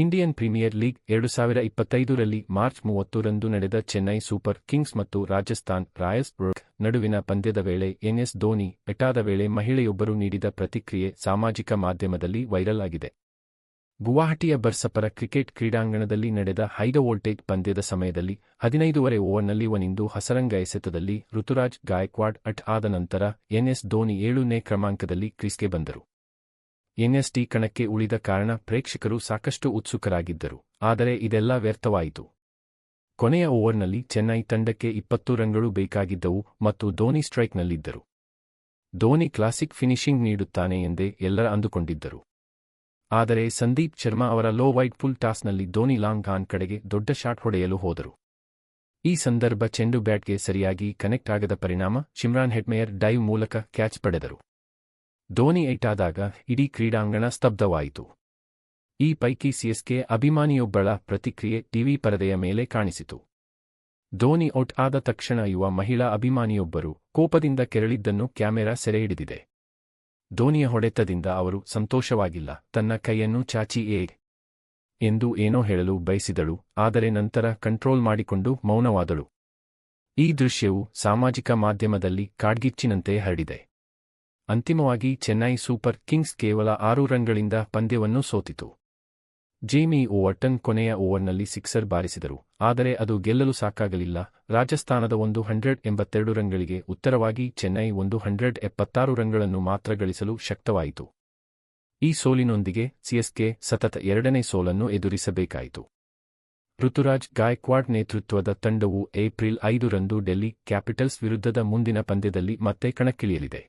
Indian premier league ಎರಡು ಸಾವಿರ ಇಪ್ಪತ್ತೈದರಲ್ಲಿ March ಮೂವತ್ತರಂದು ನಡೆದ ಚೆನ್ನೈ ಸೂಪರ್ ಕಿಂಗ್ಸ್ ಮತ್ತು ರಾಜಸ್ಥಾನ್ ರಾಯಲ್ಸ್ ನಡುವಿನ ಪಂದ್ಯದ ವೇಳೆ ಎನ್ಎಸ್ ಧೋನಿ ಎಟಾದ ವೇಳೆ ಮಹಿಳೆಯೊಬ್ಬರು ನೀಡಿದ ಪ್ರತಿಕ್ರಿಯೆ ಸಾಮಾಜಿಕ ಮಾಧ್ಯಮದಲ್ಲಿ ವೈರಲ್ ಆಗಿದೆ. ಗುವಾಹಟಿಯ ಬರ್ಸಪರ ಕ್ರಿಕೆಟ್ ಕ್ರೀಡಾಂಗಣದಲ್ಲಿ ನಡೆದ ಹೈಡವೋಲ್ಟೇಜ್ ಪಂದ್ಯದ ಸಮಯದಲ್ಲಿ ಹದಿನೈದೂವರೆ ಓವರ್ನಲ್ಲಿ ಒನಿಂದು ಹಸರಂಗ ಎಸೆತದಲ್ಲಿ ಋತುರಾಜ್ ಗಾಯಕ್ವಾಡ್ ಅಟ್ ಆದ ನಂತರ ಎನ್ಎಸ್ ಧೋನಿ ಏಳನೇ ಕ್ರಮಾಂಕದಲ್ಲಿ ಕ್ರೀಸ್ಗೆ ಬಂದರು. ಎನ್ಎಸ್ಟಿ ಕಣಕ್ಕೆ ಉಳಿದ ಕಾರಣ ಪ್ರೇಕ್ಷಕರು ಸಾಕಷ್ಟು ಉತ್ಸುಕರಾಗಿದ್ದರು, ಆದರೆ ಇದೆಲ್ಲ ವ್ಯರ್ಥವಾಯಿತು. ಕೊನೆಯ ಓವರ್ನಲ್ಲಿ ಚೆನ್ನೈ ತಂಡಕ್ಕೆ ಇಪ್ಪತ್ತು ರನ್ಗಳು ಬೇಕಾಗಿದ್ದವು ಮತ್ತು ಧೋನಿ ಸ್ಟ್ರೈಕ್ನಲ್ಲಿದ್ದರು. ಧೋನಿ ಕ್ಲಾಸಿಕ್ ಫಿನಿಶಿಂಗ್ ನೀಡುತ್ತಾನೆ ಎಂದೇ ಎಲ್ಲರ ಅಂದುಕೊಂಡಿದ್ದರು. ಆದರೆ ಸಂದೀಪ್ ಶರ್ಮಾ ಅವರ ಲೋ ವೈಟ್ ಫುಲ್ ಟಾಸ್ನಲ್ಲಿ ಧೋನಿ ಲಾಂಗ್ ಗಾನ್ ಕಡೆಗೆ ದೊಡ್ಡ ಶಾಟ್ ಹೊಡೆಯಲು ಹೋದರು. ಈ ಸಂದರ್ಭ ಚೆಂಡು ಬ್ಯಾಟ್ಗೆ ಸರಿಯಾಗಿ ಕನೆಕ್ಟ್ ಆಗದ ಪರಿಣಾಮ ಶಿಮ್ರಾನ್ ಹೆಡ್ಮೇಯರ್ ಡೈವ್ ಮೂಲಕ ಕ್ಯಾಚ್ ಪಡೆದರು. ಧೋನಿ ಏಟಾದಾಗ ಇಡೀ ಕ್ರೀಡಾಂಗಣ ಸ್ತಬ್ಧವಾಯಿತು. ಈ ಪೈಕಿ ಸಿಎಸ್ಕೆ ಅಭಿಮಾನಿಯೊಬ್ಬಳ ಪ್ರತಿಕ್ರಿಯೆ ಟಿವಿ ಪರದೆಯ ಮೇಲೆ ಕಾಣಿಸಿತು. ಧೋನಿ ಔಟ್ ಆದ ತಕ್ಷಣ ಯುವ ಮಹಿಳಾ ಅಭಿಮಾನಿಯೊಬ್ಬರು ಕೋಪದಿಂದ ಕೆರಳಿದ್ದನ್ನು ಕ್ಯಾಮೆರಾ ಸೆರೆಹಿಡಿದಿದೆ. ಧೋನಿಯ ಹೊಡೆತದಿಂದ ಅವರು ಸಂತೋಷವಾಗಿಲ್ಲ, ತನ್ನ ಕೈಯನ್ನು ಚಾಚಿ ಏ ಎಂದು ಏನೋ ಹೇಳಲು ಬಯಸಿದಳು, ಆದರೆ ನಂತರ ಕಂಟ್ರೋಲ್ ಮಾಡಿಕೊಂಡು ಮೌನವಾದಳು. ಈ ದೃಶ್ಯವು ಸಾಮಾಜಿಕ ಮಾಧ್ಯಮದಲ್ಲಿ ಕಾಡ್ಗಿಚ್ಚಿನಂತೆ ಹರಡಿದೆ. ಅಂತಿಮವಾಗಿ ಚೆನ್ನೈ ಸೂಪರ್ ಕಿಂಗ್ಸ್ ಕೇವಲ ಆರು ರನ್ಗಳಿಂದ ಪಂದ್ಯವನ್ನು ಸೋತಿತು. ಜೇಮಿ ಓವರ್ಟನ್ ಕೊನೆಯ ಓವರ್ನಲ್ಲಿ ಸಿಕ್ಸರ್ ಬಾರಿಸಿದರು, ಆದರೆ ಅದು ಗೆಲ್ಲಲು ಸಾಕಾಗಲಿಲ್ಲ. ರಾಜಸ್ಥಾನದ ಒಂದು ಹಂಡ್ರೆಡ್ ಎಂಬತ್ತೆರಡು ರನ್ಗಳಿಗೆ ಉತ್ತರವಾಗಿ ಚೆನ್ನೈ ಒಂದು ಹಂಡ್ರೆಡ್ ಎಪ್ಪತ್ತಾರು ರನ್ಗಳನ್ನು ಮಾತ್ರ ಗಳಿಸಲು ಶಕ್ತವಾಯಿತು. ಈ ಸೋಲಿನೊಂದಿಗೆ ಸಿಎಸ್ಕೆ ಸತತ ಎರಡನೇ ಸೋಲನ್ನು ಎದುರಿಸಬೇಕಾಯಿತು. ಋತುರಾಜ್ ಗಾಯಕ್ವಾಡ್ ನೇತೃತ್ವದ ತಂಡವು ಏಪ್ರಿಲ್ ಐದರಂದು ಡೆಲ್ಲಿ ಕ್ಯಾಪಿಟಲ್ಸ್ ವಿರುದ್ಧದ ಮುಂದಿನ ಪಂದ್ಯದಲ್ಲಿ ಮತ್ತೆ ಕಣಕ್ಕಿಳಿಯಲಿದೆ.